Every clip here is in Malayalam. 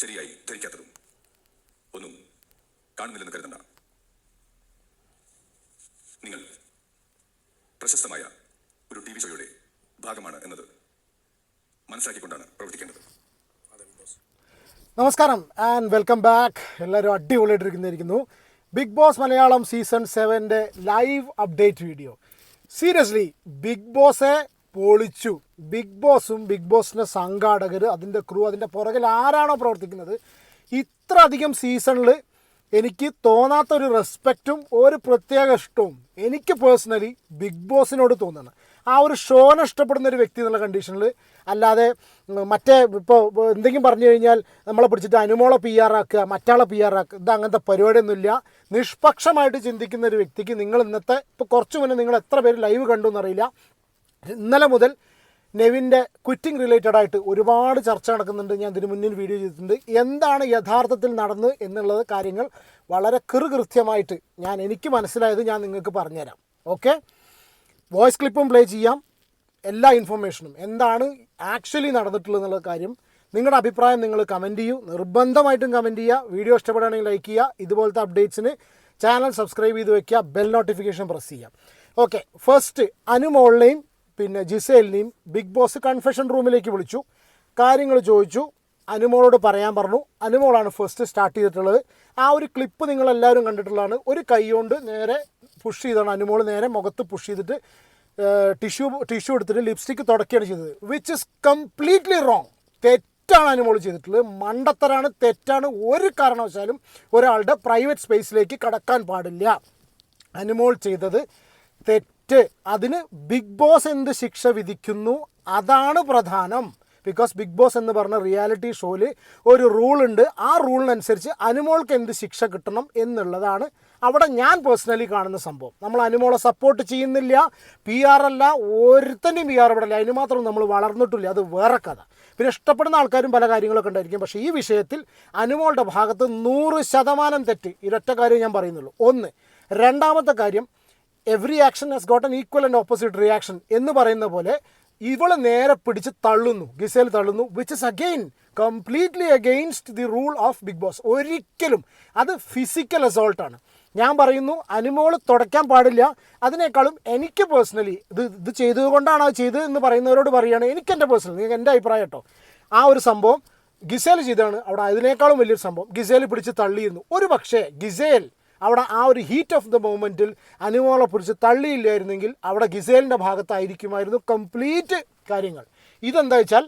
ശരിയായി ധരിക്കാത്തതും ഒന്നും കാണുന്നില്ലെന്ന് കരുതണ്ട. നിങ്ങൾ പ്രശസ്തമായ ഒരു ടി വി ഷോയുടെ ഭാഗമാണ് എന്നത് മനസ്സിലാക്കിക്കൊണ്ടാണ് പ്രവർത്തിക്കേണ്ടത്. നമസ്കാരം ആൻഡ് വെൽക്കം ബാക്ക് എല്ലാവരും അടിപൊളിയായിട്ടിരിക്കുന്നിരിക്കുന്നു big boss Malayalam season സെവന്റെ live update video seriously big ബോസെ പൊളിച്ചു. ബിഗ് ബോസും ബിഗ് ബോസിന്റെ സംഘാടകർ അതിന്റെ ക്രൂ അതിന്റെ പുറകിൽ ആരാണോ പ്രവർത്തിക്കുന്നത്? ഇത്ര അധികം സീസണിൽ എനിക്ക് തോന്നാത്തൊരു റെസ്പെക്റ്റും ഒരു പ്രത്യേക ഇഷ്ടവും എനിക്ക് പേഴ്സണലി ബിഗ് ബോസിനോട് തോന്നുന്നു ആ ഒരു ഷോനെ ഇഷ്ടപ്പെടുന്ന ഒരു വ്യക്തി എന്നുള്ള കണ്ടീഷനിൽ അല്ലാതെ മറ്റേ ഇപ്പോൾ എന്തെങ്കിലും പറഞ്ഞു കഴിഞ്ഞാൽ നമ്മളെ പിടിച്ചിട്ട് അനുമോളെ പി ആർ ആക്കുക മറ്റാളെ പി ആർ ആക്കുക ഇത് അങ്ങനത്തെ പരിപാടിയൊന്നുമില്ല. നിഷ്പക്ഷമായിട്ട് ചിന്തിക്കുന്ന ഒരു വ്യക്തിക്ക് നിങ്ങൾ ഇന്നത്തെ ഇപ്പോൾ കുറച്ച് മുന്നേ നിങ്ങൾ എത്ര പേര് ലൈവ് കണ്ടു എന്നറിയില്ല. ഇന്നലെ മുതൽ നെവിന്റെ ക്വിറ്റിംഗ് റിലേറ്റഡ് ആയിട്ട് ഒരുപാട് ചർച്ച നടക്കുന്നുണ്ട്. ഞാൻ ഇതിന് മുന്നിൽ വീഡിയോ ചെയ്തിട്ടുണ്ട്. എന്താണ് യഥാർത്ഥത്തിൽ നടന്ന് എന്നുള്ളത് കാര്യങ്ങൾ വളരെ കൃത്യമായിട്ട് ഞാൻ എനിക്ക് മനസ്സിലായത് ഞാൻ നിങ്ങൾക്ക് പറഞ്ഞുതരാം. ഓക്കെ വോയിസ് ക്ലിപ്പും പ്ലേ ചെയ്യാം. എല്ലാ ഇൻഫർമേഷനും എന്താണ് ആക്ച്വലി നടന്നിട്ടുള്ളത് എന്നുള്ള കാര്യം നിങ്ങളുടെ അഭിപ്രായം നിങ്ങൾ കമന്റ് ചെയ്യൂ. നിർബന്ധമായിട്ടും കമന്റ് ചെയ്യുക. വീഡിയോ ഇഷ്ടപ്പെടുകയാണെങ്കിൽ ലൈക്ക് ചെയ്യുക. ഇതുപോലത്തെ അപ്ഡേറ്റ്സിന് ചാനൽ സബ്സ്ക്രൈബ് ചെയ്ത് വെക്കുക. ബെൽ നോട്ടിഫിക്കേഷൻ പ്രസ് ചെയ്യാം ഓക്കെ ഫസ്റ്റ് അനുമോളിനെയും പിന്നെ ജിസേലിനെയും ബിഗ് ബോസ് കൺഫെഷൻ റൂമിലേക്ക് വിളിച്ചു. കാര്യങ്ങൾ ചോദിച്ചു. അനുമോളോട് പറയാൻ പറഞ്ഞു. അനുമോളാണ് ഫസ്റ്റ് സ്റ്റാർട്ട് ചെയ്തിട്ടുള്ളത്. ആ ഒരു ക്ലിപ്പ് നിങ്ങളെല്ലാവരും കണ്ടിട്ടുള്ളതാണ്. ഒരു കൈ കൊണ്ട് നേരെ പുഷ് ചെയ്താണ്. അനുമോൾ നേരെ മുഖത്ത് പുഷ് ചെയ്തിട്ട് ടിഷ്യൂ ടിഷ്യൂ എടുത്തിട്ട് ലിപ്സ്റ്റിക്ക് തുടക്കുകയാണ് ചെയ്തത്. വിച്ച് ഇസ് കംപ്ലീറ്റ്ലി റോങ് തെറ്റാണ് അനുമോൾ ചെയ്തിട്ടുള്ളത്. മണ്ടത്തരാണ് തെറ്റാണ്. ഒരു കാരണവശാലും ഒരാളുടെ പ്രൈവറ്റ് സ്പേസിലേക്ക് കടക്കാൻ പാടില്ല. അനുമോൾ ചെയ്തത് തെറ്റ്. അതിന് ബിഗ് ബോസ് എന്ത് ശിക്ഷ വിധിക്കുന്നു? അതാണ് പ്രധാനം. ബിക്കോസ് ബിഗ് ബോസ് എന്ന് പറഞ്ഞ റിയാലിറ്റി ഷോയിൽ ഒരു റൂൾ ഉണ്ട്. ആ റൂളിനനുസരിച്ച് അനുമോൾക്ക് എന്ത് ശിക്ഷ കിട്ടണം എന്നുള്ളതാണ് അവിടെ ഞാൻ പേഴ്സണലി കാണുന്ന സംഭവം. നമ്മൾ അനുമോളെ സപ്പോർട്ട് ചെയ്യുന്നില്ല. പി ആർ അല്ല. ഒരുത്തന്റെയും പി ആർ ഇവിടെ അല്ല അതിന് മാത്രം നമ്മൾ വളർന്നിട്ടില്ല. അത് വേറെ കഥ. പിന്നെ ഇഷ്ടപ്പെടുന്ന ആൾക്കാരും പല കാര്യങ്ങളൊക്കെ ഉണ്ടായിരിക്കും. പക്ഷേ ഈ വിഷയത്തിൽ അനുമോളുടെ ഭാഗത്ത് നൂറ് ശതമാനം തെറ്റ്. ഇരൊറ്റ കാര്യം ഞാൻ പറയുന്നുള്ളൂ. ഒന്ന് രണ്ടാമത്തെ കാര്യം every action has got an equal and opposite reaction എന്ന് പറയുന്ന പോലെ ഇവൾ നേരെ പിടിച്ച് തള്ളുന്നു. ഗിസേൽ തള്ളുന്നു which is again completely against the rule of big boss ഒരിക്കലും. അത് ഫിസിക്കൽ അസോൾട്ടാണ് ഞാൻ പറയുന്നു അനുമോൾ തുടയ്ക്കാൻ പാടില്ല. അതിനേക്കാളും എനിക്ക് പേഴ്സണലി ഇത് ഇത് ചെയ്തതുകൊണ്ടാണ് അത് ചെയ്തത് എന്ന് പറയുന്നവരോട് പറയുകയാണ് എനിക്ക് എന്റെ പേഴ്സണൽ എന്റെ അഭിപ്രായം കേട്ടോ. ആ ഒരു സംഭവം ഗിസേൽ ചെയ്താണ് അവിടെ അതിനേക്കാളും വലിയൊരു സംഭവം. ഗിസേൽ പിടിച്ച് തള്ളിയിരുന്നു. ഒരു പക്ഷേ ഗിസേൽ അവിടെ ആ ഒരു ഹീറ്റ് ഓഫ് ദ മൂമെന്റിൽ അനുമോളെ പിടിച്ച് തള്ളിയില്ലായിരുന്നെങ്കിൽ അവിടെ ഗിസേലിന്റെ ഭാഗത്തായിരിക്കുമായിരുന്നു കംപ്ലീറ്റ് കാര്യങ്ങൾ. ഇതെന്താ വെച്ചാൽ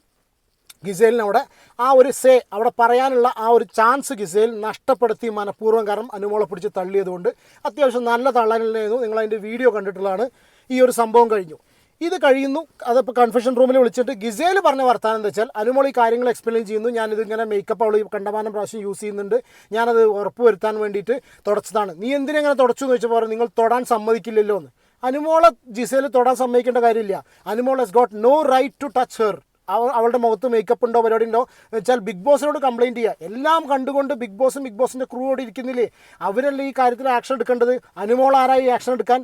ഗിസേലിന് അവിടെ ആ ഒരു സേ അവിടെ പറയാനുള്ള ആ ഒരു ചാൻസ് ഗിസേൽ നഷ്ടപ്പെടുത്തി മനഃപൂർവം കാരണം അനുമോളെ പിടിച്ച് തള്ളിയതുകൊണ്ട് അത്യാവശ്യം നല്ല തള്ളലായിരുന്നു നിങ്ങൾ അതിന്റെ വീഡിയോ കണ്ടിട്ടുള്ളതാണ്. ഈ ഒരു സംഭവം കഴിഞ്ഞു. ഇത് കഴിയുന്നു. അതിപ്പോൾ കൺഫെഷൻ റൂമിൽ വിളിച്ചിട്ട് ഗിസേൽ പറഞ്ഞ വർത്താനം എന്താ വെച്ചാൽ അനുമോൾ ഈ കാര്യങ്ങൾ എക്സ്പ്ലെയിൻ ചെയ്യുന്നു. ഞാനിത് ഇങ്ങനെ മേക്കപ്പ് അവൾ കണ്ടമാനം പ്രാവശ്യം യൂസ് ചെയ്യുന്നുണ്ട്. ഞാനത് ഉറപ്പ് വരുത്താൻ വേണ്ടിയിട്ട് തുടച്ചതാണ്. നീ എന്തിനെങ്ങനെ തുടച്ചു എന്ന് വെച്ചപ്പോൾ നിങ്ങൾ തൊടാൻ സമ്മതിക്കില്ലല്ലോ എന്ന്. അനുമോളെ ജിസേൽ തൊടാൻ സമ്മതിക്കേണ്ട കാര്യമില്ല. Anumol has got no right to touch her അവ അവളുടെ മുഖത്ത് മേക്കപ്പ് ഉണ്ടോ പരിപാടി ഉണ്ടോ വെച്ചാൽ ബിഗ് ബോസിനോട് കംപ്ലൈന്റ് ചെയ്യുക എല്ലാം കണ്ടുകൊണ്ട് ബിഗ് ബോസും ബിഗ് ബോസിന്റെ ക്രൂവോട് ഇരിക്കുന്നില്ലേ? അവരല്ലേ ഈ കാര്യത്തിൽ ആക്ഷൻ എടുക്കേണ്ടത്? അനുമോൾ ആരായി ആക്ഷൻ എടുക്കാൻ?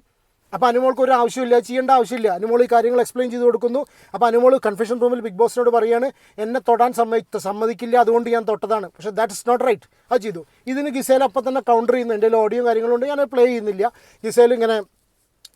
അപ്പോൾ അനുമോൾക്ക് ഒരു ആവശ്യമില്ല ചെയ്യേണ്ട ആവശ്യമില്ല. അനുമോൾ ഈ കാര്യങ്ങൾ എക്സ്പ്ലെയിൻ ചെയ്ത് കൊടുക്കുന്നു. അപ്പോൾ അനുമോൾ കൺഫെഷൻ റൂമിൽ ബിഗ് ബോസിനോട് പറയാണ് എന്നെ തൊടാൻ സമ്മതി സമ്മതിക്കില്ല അതുകൊണ്ട് ഞാൻ തൊട്ടതാണ്. പക്ഷേ ദാറ്റ് ഇസ് നോട്ട് റൈറ്റ് അത് ചെയ്തു. ഇതിന് ഗിസേൽ അപ്പം തന്നെ കൗണ്ടർ ചെയ്യുന്നു. എന്റെ ഓഡിയോ കാര്യങ്ങളുണ്ട് ഞാൻ പ്ലേ ചെയ്യുന്നില്ല. ഗിസേൽ ഇങ്ങനെ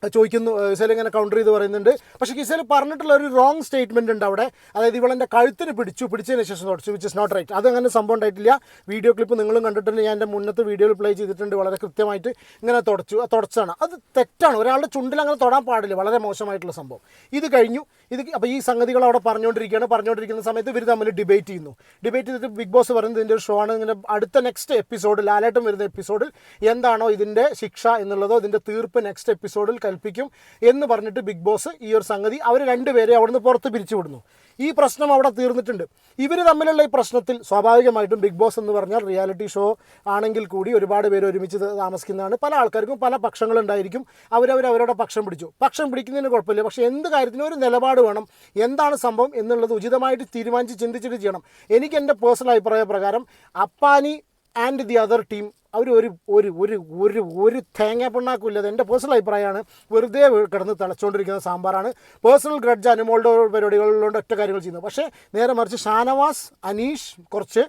ചോദിക്കുന്നു ഇസേൽ ഇങ്ങനെ കൗണ്ടർ ചെയ്ത് പറയുന്നുണ്ട്. പക്ഷേ ഇസേൽ പറഞ്ഞിട്ടുള്ള ഒരു റോങ് സ്റ്റേറ്റ്മെന്റ് ഉണ്ട് അവിടെ. അതായത് ഇവളെന്റെ കഴുത്തിന് പിടിച്ചു പിടിച്ചതിന് ശേഷം തുടച്ചു വിച്ച് ഇസ് നോട്ട് റൈറ്റ് അതങ്ങനെ സംഭവം ഉണ്ടായിട്ടില്ല. വീഡിയോ ക്ലിപ്പ് നിങ്ങളും കണ്ടിട്ടുണ്ട്. ഞാൻ എന്റെ മുന്നത്തെ വീഡിയോയിൽ പ്ലേ ചെയ്തിട്ടുണ്ട്. വളരെ കൃത്യമായിട്ട് ഇങ്ങനെ തുടച്ചു തുടച്ചാണ്. അത് തെറ്റാണ്. ഒരാളുടെ ചുണ്ടിൽ അങ്ങനെ തൊടാൻ പാടില്ല. വളരെ മോശമായിട്ടുള്ള സംഭവം. ഇത് കഴിഞ്ഞു. ഇത് അപ്പോൾ ഈ സംഗതികൾ അവിടെ പറഞ്ഞുകൊണ്ടിരിക്കുകയാണ്. പറഞ്ഞുകൊണ്ടിരിക്കുന്ന സമയത്ത് ഇവർ തമ്മിൽ ഡിബേറ്റ് ചെയ്യുന്നു. ഡിബേറ്റ് ചെയ്തിട്ട് ബിഗ് ബോസ് പറയുന്നത് ഇതിന്റെ ഒരു ഷോ ആണ്. ഇങ്ങനെ അടുത്ത നെക്സ്റ്റ് എപ്പിസോഡിൽ ലാലേട്ടം വരുന്ന എപ്പിസോഡിൽ എന്താണോ ഇതിന്റെ ശിക്ഷ എന്നുള്ളതോ ഇതിന്റെ തീർപ്പ് നെക്സ്റ്റ് എപ്പിസോഡിൽ കൽപ്പിക്കും എന്ന് പറഞ്ഞിട്ട് ബിഗ് ബോസ് ഈ ഒരു സംഗതി അവർ രണ്ടുപേരെ അവിടുന്ന് പുറത്ത് പിരിച്ചുവിടുന്നു. ഈ പ്രശ്നം അവിടെ തീർന്നിട്ടുണ്ട്. ഇവർ തമ്മിലുള്ള ഈ പ്രശ്നത്തിൽ സ്വാഭാവികമായിട്ടും ബിഗ് ബോസ് എന്ന് പറഞ്ഞാൽ റിയാലിറ്റി ഷോ ആണെങ്കിൽ കൂടി ഒരുപാട് പേര് ഒരുമിച്ച് താമസിക്കുന്നതാണ്. പല ആൾക്കാർക്കും പല പക്ഷങ്ങളുണ്ടായിരിക്കും. അവരവർ പക്ഷം പിടിച്ചു. പക്ഷം പിടിക്കുന്നതിന് കുഴപ്പമില്ല. പക്ഷേ എന്ത് കാര്യത്തിനും ഒരു നിലപാട് വേണം. എന്താണ് സംഭവം എന്നുള്ളത് ഉചിതമായിട്ട് തീരുമാനിച്ച് ചിന്തിച്ചിട്ട് ചെയ്യണം. എനിക്ക് എന്റെ പേഴ്സണൽ അഭിപ്രായ പ്രകാരം Appani and the other team അവർ ഒരു ഒരു ഒരു ഒരു ഒരു തേങ്ങ പിണ്ണാക്കില്ലാതെ എന്റെ പേഴ്സണൽ അഭിപ്രായമാണ്. വെറുതെ കിടന്ന് തിളച്ചുകൊണ്ടിരിക്കുന്ന സാമ്പാറാണ്. പേഴ്സണൽ ഗ്രഡ്ജ് അനുമോളുടെ പരിപാടികളിലുണ്ട് ഒറ്റ കാര്യങ്ങൾ ചെയ്യുന്നത്. പക്ഷേ നേരെ മറിച്ച് ഷാനവാസ് അനീഷ് കുറച്ച്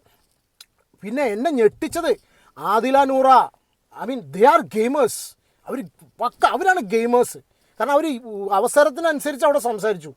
പിന്നെ എന്നെ ഞെട്ടിച്ചത് Adila Noora I mean they are gamers. അവർ പക്ക അവരാണ് ഗെയിമേഴ്സ്. കാരണം അവർ അവസരത്തിനനുസരിച്ച് അവിടെ സംസാരിച്ചു.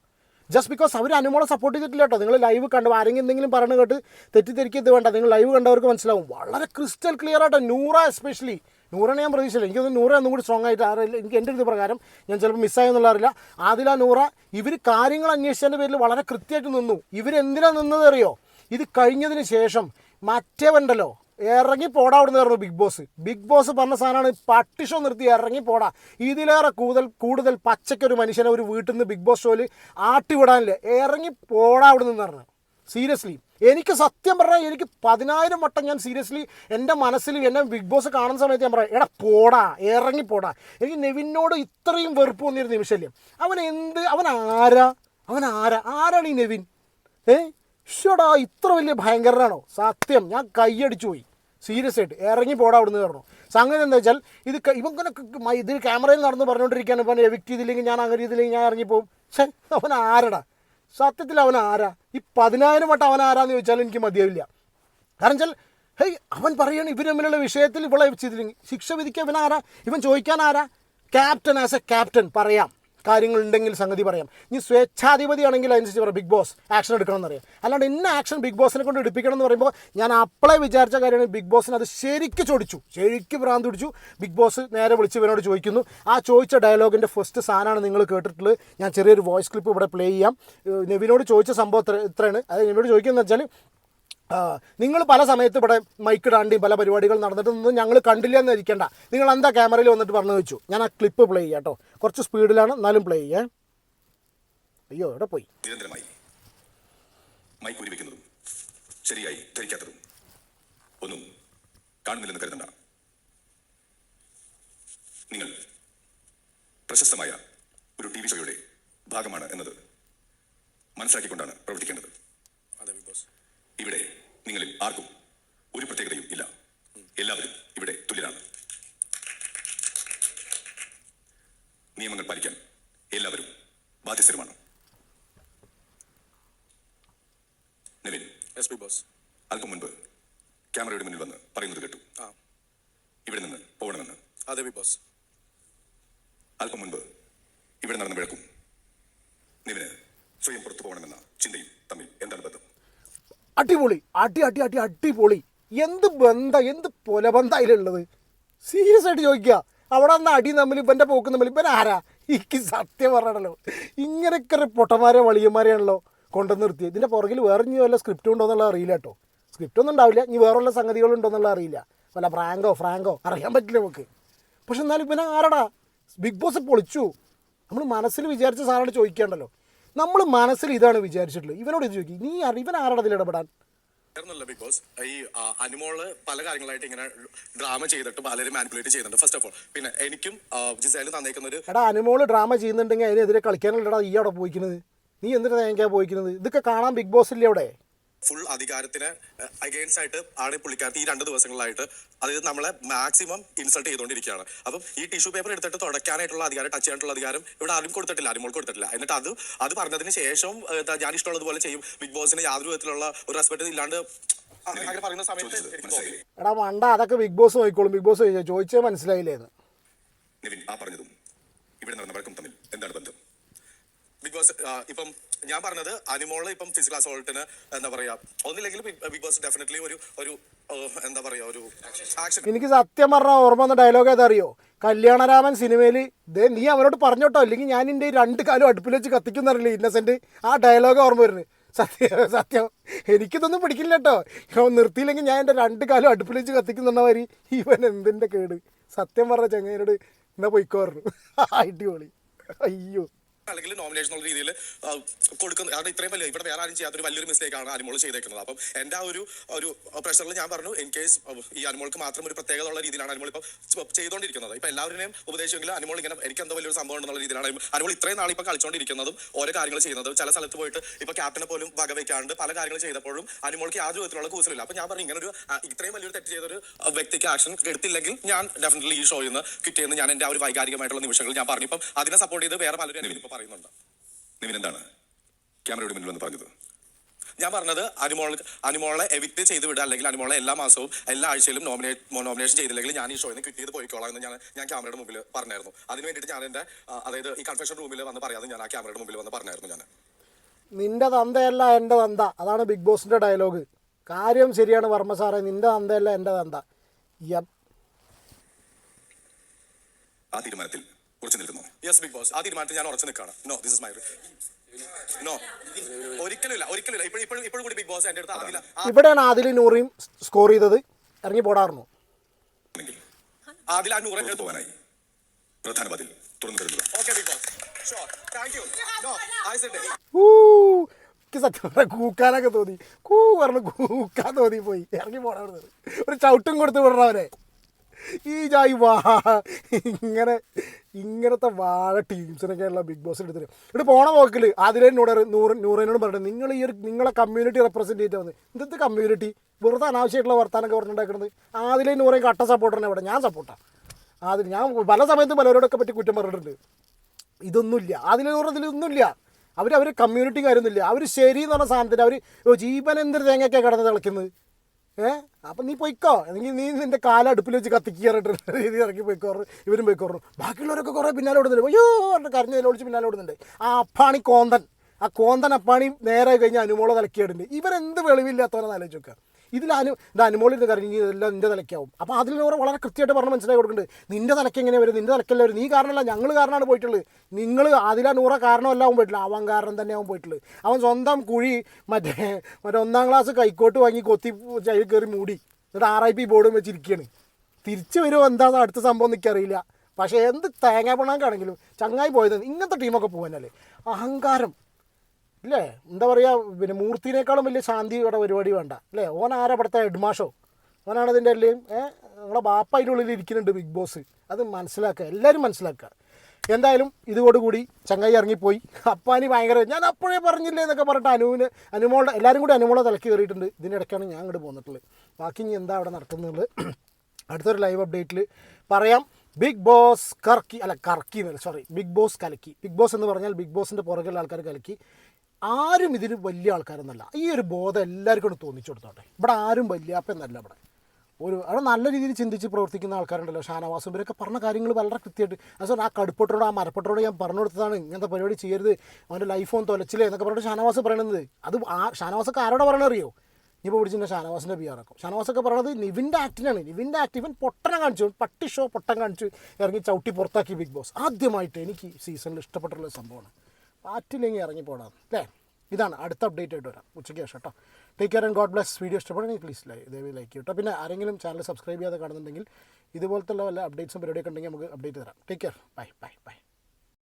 ജസ്റ്റ് ബിക്കോസ് അവർ അനുമോളെ സപ്പോർട്ട് ചെയ്തിട്ടില്ല കേട്ടോ. നിങ്ങൾ ലൈവ് കണ്ടു. ആരെങ്കിലും എന്തെങ്കിലും പറഞ്ഞു കേട്ട് തെറ്റിദ്ധരിക്കരുത് വേണ്ട. നിങ്ങൾ ലൈവ് കണ്ടവർക്ക് മനസ്സിലാവും. വളരെ ക്രിസ്റ്റൽ ക്ലിയർ ആയിട്ട് നൂറ എസ്പെഷ്യലി നൂറിനെ ഞാൻ പ്രതീക്ഷിച്ചില്ല. എനിക്കൊന്ന് നൂറ ഒന്നും കൂടി സ്ട്രോങ് ആയിട്ട് അറിയില്ല എനിക്ക് എന്റെ ഇത് പ്രകാരം ഞാൻ ചിലപ്പോൾ മിസ്സായെന്നുള്ള അറിയില്ല. ആദില നൂറ ഇവർ കാര്യങ്ങൾ അന്വേഷിച്ചതിന്റെ പേരിൽ വളരെ കൃത്യമായിട്ട് നിന്നു. ഇവരെന്തിനാണ് നിന്നത് അറിയോ ഇത് കഴിഞ്ഞതിന് ശേഷം മറ്റേവണ്ടല്ലോ ഇറങ്ങി പോടാ അവിടെ നിന്ന് ബിഗ് ബോസ് ബിഗ് ബോസ് പറഞ്ഞ സാധനമാണ് പട്ടിഷോ നിർത്തി ഇറങ്ങി പോടാ. ഇതിലേറെ കൂടുതൽ കൂടുതൽ പച്ചയ്ക്കൊരു മനുഷ്യനെ ഒരു വീട്ടിൽ നിന്ന് ബിഗ് ബോസ് ഷോയിൽ ആട്ടിവിടാനില്ല. ഇറങ്ങി പോടാ അവിടെ നിന്ന് പറഞ്ഞു സീരിയസ്ലി എനിക്ക് സത്യം പറഞ്ഞാൽ എനിക്ക് പതിനായിരം വട്ടം ഞാൻ സീരിയസ്ലി എന്റെ മനസ്സിൽ എന്നെ ബിഗ് ബോസ് കാണുന്ന സമയത്ത് ഞാൻ പറയാം എടാ പോടാ ഇറങ്ങി പോടാ. എനിക്ക് നെവിനോട് ഇത്രയും വെറുപ്പ് വന്നിരുന്ന നിമിഷമല്ലേ അവൻ എന്ത് അവൻ ആരാ? അവൻ ആരാ? ആരാണ് ഈ നെവിൻ? ഏ? ഷടാ ഇത്ര വലിയ ഭയങ്കരനാണോ? സത്യം ഞാൻ കൈയടിച്ചു പോയി. സീരിയസ് ആയിട്ട്. ഇറങ്ങി പോടാ അവിടുന്ന് പറഞ്ഞു. സംഗതി എന്താ വെച്ചാൽ ഇത് ഇവങ്ങനെ ഇത് ക്യാമറയിൽ നടന്ന് പറഞ്ഞുകൊണ്ടിരിക്കുകയാണ് ഇപ്പം എവിക്റ്റ് ചെയ്തില്ലെങ്കിൽ ഞാൻ അങ്ങനെ ഇതില്ലെങ്കിൽ ഞാൻ ഇറങ്ങിപ്പോവും പക്ഷേ അവൻ ആരടാ? സത്യത്തിൽ അവൻ ആരാ? ഈ പതിനായിരം വട്ടം അവൻ ആരാന്ന് ചോദിച്ചാൽ എനിക്ക് മതിയാവില്ല. കാരണം വെച്ചാൽ ഹേയ് അവൻ പറയാണ് ഇവർ തമ്മിലുള്ള വിഷയത്തിൽ ഇവളെ ചെയ്തില്ലെങ്കിൽ ശിക്ഷ വിധിക്കാൻ ഇവൻ ആരാ? ഇവൻ ചോദിക്കാൻ ആരാ? ക്യാപ്റ്റൻ ആസ് എ ക്യാപ്റ്റൻ പറയാം. കാര്യങ്ങളുണ്ടെങ്കിൽ സംഗതി പറയാം. ഇനി സ്വേച്ഛാധിപതി ആണെങ്കിൽ അതിനനുസരിച്ച് പറയാം. ബിഗ് ബോസ് ആക്ഷൻ എടുക്കണം എന്നറിയാം അല്ലാണ്ട് ഇന്ന ആക്ഷൻ ബിഗ് ബോസിനെ കൊണ്ട് എടുപ്പിക്കണം എന്ന് പറയുമ്പോൾ ഞാൻ അപ്പളെ വിചാരിച്ച കാര്യമാണ് ബിഗ് ബോസിന് അത് ശരിക്ക് ചോദിച്ചു. ശരിക്ക് ഭ്രാന്ത് പിടിച്ചു. ബിഗ് ബോസ് നേരെ വിളിച്ച് ഇവനോട് ചോദിക്കുന്നു. ആ ചോദിച്ച ഡയലോഗിന്റെ ഫസ്റ്റ് സാധനമാണ് നിങ്ങൾ കേട്ടിട്ടുള്ളത്. ഞാൻ ചെറിയൊരു വോയിസ് ക്ലിപ്പ് ഇവിടെ പ്ലേ ചെയ്യാം. നെവിനോട് ചോദിച്ച സംഭവം ഇത്ര- ഇത്രയാണ്. അത് നെവിനോട് ചോദിക്കുന്നത് വെച്ചാൽ നിങ്ങൾ പല സമയത്ത് ഇവിടെ മൈക്ക് ഇടാണ്ടിയും പല പരിപാടികൾ നടന്നിട്ടൊന്നും ഞങ്ങൾ കണ്ടില്ല എന്ന് ഇരിക്കേണ്ട. നിങ്ങൾ എന്താ ക്യാമറയിൽ വന്നിട്ട് പറഞ്ഞു വെച്ചു? ഞാൻ ആ ക്ലിപ്പ് പ്ലേ ചെയ്യാം കേട്ടോ കുറച്ച് സ്പീഡിലാണ് എന്നാലും പ്ലേ ചെയ്യേ. അയ്യോ എവിടെ പോയി? മൈക്ക് ശരിയായി ധരിക്കാത്തതും ഒന്നും കാണുന്നില്ലെന്ന് കരുതണ്ട. നിങ്ങൾ പ്രശസ്തമായ ഒരു ടി വി ഷോയുടെ ഭാഗമാണ് എന്നത് മനസ്സിലാക്കിക്കൊണ്ടാണ് പ്രവർത്തിക്കേണ്ടത് അതെ ബിഗ് ബോസ് ഇവിടെ നിങ്ങളിൽ ആർക്കും ഒരു പ്രത്യേകതയും ഇല്ല എല്ലാവരും ഇവിടെ തുല്യരാണ് നിയമങ്ങൾ പാലിക്കാൻ എല്ലാവരും ബാധ്യസ്ഥരുമാണ്. നിവിൻ എസ് പി ബോസ് അല്പം മുൻപ് ക്യാമറയുടെ മുന്നിൽ വന്ന് പറയുന്നത് കേട്ടു. ആ. ഇവിടെ നിന്ന് പോകണമെന്ന്. അതെ ബി ബോസ് അല്പം മുൻപ് ഇവിടെ നടന്ന വിളക്കും നിവിന് സ്വയം പുറത്തു പോകണമെന്ന ചിന്തയും തമ്മിൽ എന്താണ് ബന്ധം? അടിപൊളി അടി അടി അടി അടിപൊളി. എന്ത് ബന്ധ എന്ത് പൊലബന്ധ അതിലുള്ളത്? സീരിയസ് ആയിട്ട് ചോദിക്കുക. അവിടെ നിന്ന് അടി തമ്മിൽ ഇവന്റെ പോക്ക് തമ്മിൽ ഇവൻ ആരാ? എനിക്ക് സത്യം പറഞ്ഞല്ലോ ഇങ്ങനെയൊക്കെ പൊട്ടന്മാരെ വളിയന്മാരെയാണല്ലോ കൊണ്ടുവന്ന് നിർത്തിയത്. ഇതിന്റെ പുറകിൽ വേറെ ഇനി വല്ല സ്ക്രിപ്റ്റ് ഉണ്ടോ എന്നുള്ള അറിയില്ല കേട്ടോ. സ്ക്രിപ്റ്റ് ഒന്നും ഉണ്ടാവില്ല. ഇനി വേറെ സംഗതികളുണ്ടോ അറിയില്ല. വല്ല ഫ്രാങ്കോ ഫ്രാങ്കോ അറിയാൻ പറ്റില്ല നമുക്ക്. പക്ഷെ എന്നാലും ഇവനെ ആരടാ? ബിഗ് ബോസ് പൊളിച്ചു. നമ്മൾ മനസ്സിൽ വിചാരിച്ച സാധനം ചോദിക്കേണ്ടല്ലോ നമ്മൾ മനസ്സിൽ ഇതാണ് വിചാരിച്ചിട്ടുള്ളത്. ഇവനോട് ഇത് ചോദിക്കും. നീ ഇവൻ ആരുടെ അതിൽ ഇടപെടാൻ? വേറൊന്നുമല്ല ബിക്കോസ് ഈ അനുമോൾ പല കാര്യങ്ങളായിട്ട് ഇങ്ങനെ ഡ്രാമ ചെയ്തിട്ട് പലരും മാനിപ്പുലേറ്റ് ചെയ്യുന്നുണ്ട്. ഫസ്റ്റ് ഓഫ് ഓൾ പിന്നെ എനിക്കും ജിസൈലും തന്നേക്കുന്ന ഒരു എടാ അനുമോൾ ഡ്രാമ ചെയ്യുന്നുണ്ടെങ്കിൽ അതിനെതിരെ കളിക്കാനുള്ളടാ ഈ അവിടെ പോയിക്കുന്നത്. നീ എന്തിനാ തേങ്ങാ പോയിക്കുന്നത്? ഇതൊക്കെ കാണാൻ ബിഗ് ബോസ് ഇല്ലേ അവിടെ? ഫുൾ അധികാരത്തിന് അഗെയിൻസ്റ്റ് ആയിട്ട് ആണ് ഈ പുള്ളിക്കാരത്തി ഈ രണ്ട് ദിവസങ്ങളിലായിട്ട് അതായത് നമ്മളെ മാക്സിമം ഇൻസൾട്ട് ചെയ്തുകൊണ്ടിരിക്കുകയാണ്. അപ്പം ഈ ടിഷ്യൂ പേപ്പർ എടുത്തിട്ട് തുടക്കാനായിട്ടുള്ള അധികാരം ടച്ച് ചെയ്യാനായിട്ടുള്ള അധികാരം ഇവിടെ ആരും കൊടുത്തിട്ടില്ല ആരും കൊടുത്തിട്ടില്ല. എന്നിട്ട് അത് അത് പറഞ്ഞതിന് ശേഷം ഞാൻ ഇഷ്ടമുള്ളതുപോലെ ചെയ്യും. ബിഗ് ബോസിന് യാതൊരു വിധത്തിലുള്ള ഒരു റെസ്പെക്ട് ഇല്ലാണ്ട് അങ്ങനെ പറയുന്ന സമയത്ത് എടാ വണ്ട അതൊക്കെ ബിഗ് ബോസ് നോക്കിക്കോളും. ബിഗ് ബോസ് ചോദിച്ചാൽ ചോദിച്ചേ മനസ്സിലായില്ലേ നിവിൻ ആ പറഞ്ഞതും ഇവിടെ നടന്ന വഴക്കും തമ്മിൽ എന്താണ് ബന്ധം? ബിഗ് ബോസ് ഇപ്പം ഞാൻ പറഞ്ഞത് അനിമോൾ ഇപ്പം ഫിസിക്കൽ അസോൾട്ടിന് എന്താ പറയാ ഒന്നില്ലെങ്കിൽ ബിഗ് ബോസ് ഡെഫിനറ്റ്ലി ഒരു ഒരു എന്താ പറയാ ഒരു ആക്ഷൻ എനിക്ക് സത്യം പറഞ്ഞ ഓർമ്മ വന്ന ഡയലോഗ് ഏതറിയോ? കല്യാണരാമൻ സിനിമയിൽ ദേ നീ അവനോട് പറഞ്ഞോട്ടോ അല്ലെങ്കിൽ ഞാൻ എന്റെ രണ്ട് കാലം അടുപ്പിൽ വെച്ച് കത്തിക്കുന്നറിയില്ല ഇന്നസെന്റ് ആ ഡയലോഗ് ഓർമ്മ വരുന്നത്. സത്യം സത്യം. എനിക്കിതൊന്നും പിടിക്കില്ല കേട്ടോ ഇവൻ നിർത്തിയില്ലെങ്കിൽ ഞാൻ എന്റെ രണ്ട് കാലം അടുപ്പിൽ വെച്ച് കത്തിക്കുന്നുണ്ട മാതിരി ഇവൻ എന്തിന്റെ കേട്? സത്യം പറഞ്ഞ ചങ്ങനോട് എന്നാ പോയിക്കോറു അടിപൊളി. അയ്യോ. അല്ലെങ്കിൽ നോമിനേഷൻ ഉള്ള രീതിയിൽ കൊടുക്കുന്ന കാരണം ഇത്രയും വലിയ ഇവിടെ വേറെ ആരും ചെയ്യാത്തൊരു വലിയൊരു മിസ്റ്റേക്ക് ആണ് അനുമോൾ ചെയ്തേക്കുന്നത്. അപ്പം എന്റെ ആ ഒരു ഒരു പ്രഷറിൽ ഞാൻ പറഞ്ഞു ഇൻ കേസ് ഈ അനുമോൾക്ക് മാത്രം ഒരു പ്രത്യേകത ഉള്ള രീതിയിലാണ് അനുമോൾ ഇപ്പൊ ചെയ്തുകൊണ്ടിരിക്കുന്നത് ഇപ്പം എല്ലാവരുടെയും ഉപദേശമെങ്കിൽ അനുമോൾ ഇങ്ങനെ എനിക്ക് എന്തോ വലിയൊരു സംഭവം ഉണ്ടെന്നുള്ള രീതിയിലാണ് അനുമോൾ ഇത്രയും നാൾ ഇപ്പം കളിച്ചുകൊണ്ടിരിക്കുന്നതും ഓരോ കാര്യങ്ങൾ ചെയ്യുന്നതും ചില സ്ഥലത്ത് പോയിട്ട് ഇപ്പൊ ക്യാപ്റ്റനെ പോലും വകവയ്ക്കാണ്ട് പല കാര്യങ്ങൾ ചെയ്തപ്പോഴും അനുമോൾക്ക് യാതൊരു വിധത്തിലുള്ള കൂസലില്ല. അപ്പം ഞാൻ പറഞ്ഞു ഇങ്ങനെ ഒരു ഇത്രയും വലിയൊരു തെറ്റ് ചെയ്തൊരു വ്യക്തിക്ക് ആക്ഷൻ എടുത്തില്ലെങ്കിൽ ഞാൻ ഡെഫിനറ്റ്ലി ഈ ഷോയിൽ നിന്ന് കിട്ടിയെന്ന് ഞാൻ എന്റെ ആ ഒരു വൈകാരികമായിട്ടുള്ള നിമിഷങ്ങൾ ഞാൻ പറഞ്ഞു. ഇപ്പം അതിനെ സപ്പോർട്ട് ചെയ്ത് വേറെ പലരും എന്നെ ഇപ്പൊ പറയുന്നുണ്ട്. നിവിൻ എന്താണ് ക്യാമറയുടെ മുന്നിൽ വന്ന് പറഞ്ഞത്. ഞാൻ പറഞ്ഞത് അനുമോൾ അനുമോളെ എവിക്ട് ചെയ്ത് വിടുക അല്ലെങ്കിൽ അനുമോളെ എല്ലാ മാസവും എല്ലാ ആഴ്ചയിലും നോമിനേറ്റ് നോമിനേഷൻ ചെയ്തില്ലെങ്കിൽ ഞാൻ ഈ ഷോയിൽ നിന്ന് കിട്ടിയത് പോയിക്കോളാം എന്ന് ഞാൻ ഞാൻ ക്യാമറയുടെ മുമ്പിൽ പറഞ്ഞായിരുന്നു. അതിന് വേണ്ടിയിട്ട് ഞാൻ എന്റെ അതായത് ഈ കൺഫെഷൻ റൂമിൽ വന്ന് പറയാതെ ഞാൻ ആ ക്യാമറയുടെ മുമ്പിൽ വന്ന് പറഞ്ഞായിരുന്നു ഞാൻ. നിന്റെ തന്തയല്ല എന്റെ തന്ത. അതാണ് ബിഗ് ബോസിന്റെ ഡയലോഗ് കാര്യം ശരിയാണ് വർമ്മ സാറേ. നിന്റെ തന്തയല്ല എന്റെ തന്ത. ആ തീരുമാനത്തിൽ ഉറച്ചു നിൽക്കുന്നു. യെസ് ബിഗ് ബോസ് ആ തീരുമാനത്തിൽ ഞാൻ ഉറച്ചു നിൽക്കുകയാണ്. No this is my no ഒരിക്കലും ഇല്ല ഒരിക്കലും ഇല്ല ഇപ്പോഴും ഇപ്പോഴും ഇപ്പോഴും കൂടി ബിഗ് ബോസ് എന്റെ അടുത്ത് അതില്ല ഇവിടെയാണ് ആദിൽ നൂറിയും സ്കോർ ചെയ്തത്. ഇറങ്ങി പോടാറുന്നു നൂറ് പുറത്തു പോകാനായി. പ്രധാന പതിൽ തുറന്നു കരുതുക. Okay big boss sure thank you no I said ഊ എനിക്ക് സത്യം പറഞ്ഞാൽ കൂക്കാനൊക്കെ തോന്നി. കൂ പറഞ്ഞു കൂക്കാൻ തോന്നി പോയി. ഇറങ്ങി പോടാ ഒരു ചവിട്ടും കൊടുത്ത് വിടണം അവനെ ഈ ജായി വാ. ഇങ്ങനെ ഇങ്ങനത്തെ വാഴ ടീംസിനൊക്കെയുള്ള ബിഗ് ബോസ് എടുത്തിട്ട്. ഇവിടെ പോണ പോക്കിൽ അതിലേനോട് നൂറ് നൂറിനോട് പറഞ്ഞു നിങ്ങൾ ഈ ഒരു നിങ്ങളെ കമ്മ്യൂണിറ്റി റെപ്രസെന്റ് ചെയ്തിട്ട് വന്ന് ഇന്നത്തെ കമ്മ്യൂണിറ്റി വെറുതെ അനാവശ്യമായിട്ടുള്ള വർത്താനൊക്കെ പറഞ്ഞിട്ടുണ്ടാക്കുന്നത് ആദിലേ നൂറേ കട്ട സപ്പോർട്ടറാണ് ഇവിടെ. ഞാൻ സപ്പോർട്ടാണ് അതിൽ ഞാൻ പല സമയത്തും പലരോടൊക്കെ പറ്റി കുറ്റം പറഞ്ഞിട്ടുണ്ട്. ഇതൊന്നുമില്ല. അതിലൂടെ ഇതിലൊന്നുമില്ല അവർ അവർ കമ്മ്യൂണിറ്റി കാര്യമൊന്നുമില്ല അവർ ശരി എന്ന് പറഞ്ഞ സാധനത്തിന് അവർ ജീവൻ എന്തൊരു തേങ്ങയൊക്കെ കിടന്ന് തിളയ്ക്കുന്നത്? ഏ? അപ്പം നീ പൊയ്ക്കോ. അല്ലെങ്കിൽ നീ നിന്റെ കാല അടുപ്പിൽ വെച്ച് കത്തിക്കാറിട്ട് രീതി ഇറക്കി പോയിക്കോറ് ഇവരും പോയിക്കോറും ബാക്കിയുള്ളവരൊക്കെ കുറേ പിന്നാലെ ഓടുന്നുണ്ട്. അയ്യോ പറഞ്ഞിട്ട് കരഞ്ഞ് ഓടിച്ച് പിന്നാലെ ഓടുന്നുണ്ട്. ആ അപ്പാണി കോന്തൻ. ആ കോന്തൻ അപ്പാണി നേരെ കഴിഞ്ഞ് അനുമോളെ തലക്കിയിടുന്നുണ്ട് ഇവരെന്ത് വെളിവില്ലാത്തവരെന്നാലോചിച്ച് നോക്കുക ഇതിൽ അനു ഇത് അനുമോളിന്റെ കരഞ്ഞ് ഇതെല്ലാം നിന്റെ തലയ്ക്കാവും. അപ്പോൾ നിന്ന് വളരെ കൃത്യമായിട്ട് പറഞ്ഞ് മനസ്സിലാക്കി കൊടുക്കുന്നുണ്ട് നിന്റെ തലയ്ക്ക് എങ്ങനെ വരും നിന്റെ തലയ്ക്കല്ല വരും നീ കാരണമല്ല ഞങ്ങൾ കാരണമാണ് പോയിട്ടുള്ളത്. നിങ്ങൾ അതിലാ നൂറ കാരണമല്ല അവൻ പോയിട്ടില്ല അവൻ കാരണം തന്നെ അവൻ പോയിട്ടുള്ളത്. അവൻ സ്വന്തം കുഴി മറ്റേ മറ്റേ ഒന്നാം ക്ലാസ് കൈക്കോട്ട് വാങ്ങി കൊത്തി ചൈ കയറി മൂടി. എന്നിട്ട് ആർ ഐ പി ബോർഡും വെച്ചിരിക്കുകയാണ് തിരിച്ചു വരുമോ എന്താണെന്ന് അടുത്ത സംഭവം എനിക്കറിയില്ല പക്ഷേ എന്ത് തേങ്ങാപ്പിണാക്കാണെങ്കിലും ചങ്ങായി പോയത് ഇങ്ങനത്തെ ടീമൊക്കെ പോകാനല്ലേ. അഹങ്കാരം. ഇല്ലേ എന്താ പറയുക പിന്നെ മൂർത്തിനേക്കാളും വലിയ ശാന്തിയുടെ പരിപാടി വേണ്ട. അല്ലേ ഓൻ ആരാ ഇവിടുത്തെ ഹെഡ്മാഷോ ഓനാണ് അതിന്റെ എല്ലാം നമ്മളെ ബാപ്പ അതിന്റെ ഉള്ളിൽ ഇരിക്കുന്നുണ്ട് ബിഗ് ബോസ് അത് മനസ്സിലാക്കുക എല്ലാവരും മനസ്സിലാക്കുക എന്തായാലും ഇതോടുകൂടി ചങ്ങായി ഇറങ്ങിപ്പോയി. അപ്പാനി ഭയങ്കര ഞാൻ അപ്പോഴേ പറഞ്ഞില്ലേ എന്നൊക്കെ പറഞ്ഞിട്ട് അനുവിന് അനുമോളുടെ എല്ലാവരും കൂടി അനുമോളെ തലക്കി കയറിയിട്ടുണ്ട്. ഇതിനിടയ്ക്കാണ് ഞാൻ അങ്ങോട്ട് പോന്നിട്ടുള്ളത്. ബാക്കി ഇനി എന്താ അവിടെ നടക്കുന്നത് അടുത്തൊരു ലൈവ് അപ്ഡേറ്റിൽ പറയാം. ബിഗ് ബോസ് കർക്കി അല്ല കർക്കി എന്നല്ല സോറി ബിഗ് ബോസ് കലക്കി. ബിഗ് ബോസ് എന്ന് പറഞ്ഞാൽ ബിഗ് ബോസിന്റെ പുറകിലുള്ള ആൾക്കാർ കലക്കി. ആരും ഇതിന് വലിയ ആൾക്കാരൊന്നല്ല ഈ ഒരു ബോധം എല്ലാവർക്കും ഒന്ന് തോന്നിച്ചു കൊടുത്തോട്ടെ. ഇവിടെ ആരും വല്യാപ്പെന്നല്ല ഇവിടെ. ഒരു അവിടെ നല്ല രീതിയിൽ ചിന്തിച്ച് പ്രവർത്തിക്കുന്ന ആൾക്കാരുണ്ടല്ലോ. ഷാനവാസും ഇവരൊക്കെ പറഞ്ഞ കാര്യങ്ങൾ വളരെ കൃത്യമായിട്ട്. അത് ആ കടുപ്പട്ടോട് ആ മരപ്പട്ടോട് ഞാൻ പറഞ്ഞു കൊടുത്തതാണ്. ഇങ്ങനത്തെ പരിപാടി ചെയ്യരുത്. അവന്റെ ലൈഫ് ഓൺ തൊലച്ചില്ലേ എന്നൊക്കെ പറഞ്ഞിട്ട് ഷാനവാസ് പറയണത്. അത് ആ ഷാനവാസൊക്കെ ആരോടെ പറയണറിയോ ഇപ്പോൾ പിടിച്ചിട്ട് ഷാനവാസിന്റെ ബിയാറാക്കും ഷാനവാസൊക്കെ പറയണത് നിവിന്റെ ആക്ടിനാണ് നിവിന്റെ ആക്ട് ഇവൻ പൊട്ടനെ കാണിച്ചു. പട്ടി ഷോ പൊട്ടൻ കാണിച്ചു. ഇറങ്ങി ചവിട്ടി പുറത്താക്കി ബിഗ് ബോസ്. ആദ്യമായിട്ട് എനിക്ക് സീസണിൽ ഇഷ്ടപ്പെട്ടുള്ള സംഭവമാണ്. പാറ്റില്ലെങ്കിൽ ഇറങ്ങിപ്പോടാം അല്ലേ? ഇതാണ് അടുത്ത അപ്ഡേറ്റ് ആയിട്ട് വരാം. ഉച്ചയ്ക്ക് ശേഷം കേട്ടോ. Take care and god bless video ഇഷ്ടപ്പെടുന്നെങ്കിൽ please ലൈ ദയവ് ലൈക്ക് കേട്ടോ. പിന്നെ ആരെങ്കിലും ചാനൽ സബ്സ്ക്രൈബ് ചെയ്യാതെ കാണുന്നുണ്ടെങ്കിൽ ഇതുപോലത്തെ വല്ല അപ്ഡേറ്റ്സും പരിപാടിയൊക്കെ ഉണ്ടെങ്കിൽ നമുക്ക് അപ്ഡേറ്റ് തരാം. Take care bye bye bye